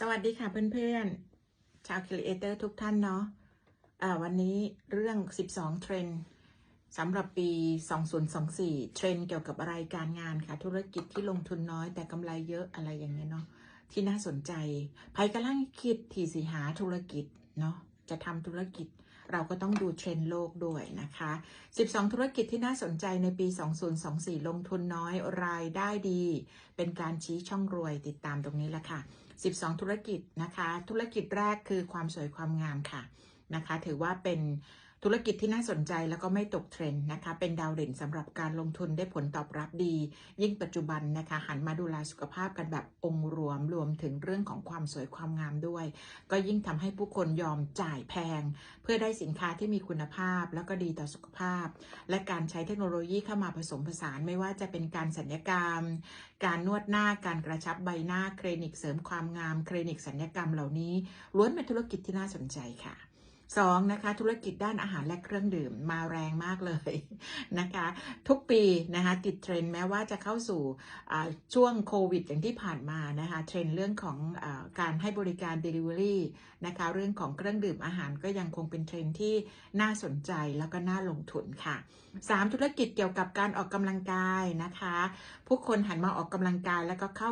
สวัสดีค่ะเพื่อนๆ ชาวครีเอเตอร์ทุกท่านเนาะะวันนี้เรื่อง 12 เทรนด์สำหรับปี 2024 เทรนด์เกี่ยวกับอะไรการงานค่ะ ธุรกิจที่ลงทุนน้อยแต่กำไรเยอะอะไรอย่างเงี้ยเนาะที่น่าสนใจภัยกำลังคิดที่สิหาธุรกิจเนาะจะทำธุรกิจ เราก็ต้องดูเทรนด์โลกด้วยนะคะ 12 ธุรกิจที่น่าสนใจในปี 2024 ลงทุนน้อยรายได้ดี เป็นการชี้ช่องรวยติดตามตรงนี้แหละค่ะ 12 ธุรกิจนะคะ ธุรกิจแรกคือความสวยความงามค่ะ นะคะ ถือว่าเป็นธุรกิจที่น่าสนใจแล้วก็ไม่ตกเทรนด์นะคะ เป็นดาวเด่นสำหรับการลงทุนได้ผลตอบรับดี ยิ่งปัจจุบันนะคะ หันมาดูแลสุขภาพกันแบบองค์รวมรวมถึงเรื่องของความสวยความงามด้วย ก็ยิ่งทำให้ผู้คนยอมจ่ายแพง เพื่อได้สินค้าที่มีคุณภาพแล้วก็ดีต่อสุขภาพ และการใช้เทคโนโลยีเข้ามาผสมผสานไม่ว่าจะเป็นการสัญญกรรม การนวดหน้าการกระชับใบหน้าคลินิกเสริมความงามคลินิกสัญญกรรมเหล่านี้ล้วนเป็นธุรกิจที่น่าสนใจค่ะ สองนะคะธุรกิจด้านอาหารและเครื่องดื่มมาแรงมากเลยนะคะทุกปีนะคะติดเทรนด์แม้ว่าจะเข้าสู่ช่วงโควิด อย่างที่ผ่านมานะคะเทรนด์เรื่องของอการให้บริการ Delivery นะคะเรื่องของเครื่องดื่มอาหารก็ยังคงเป็นเทรนด์ที่น่าสนใจแล้วก็น่าลงทุนค่ะ 3. ธุรกิจเกี่ยวกับการออกกำลังกายนะคะ ผู้คนหันมาออกกำลังกายแล้วก็เข้า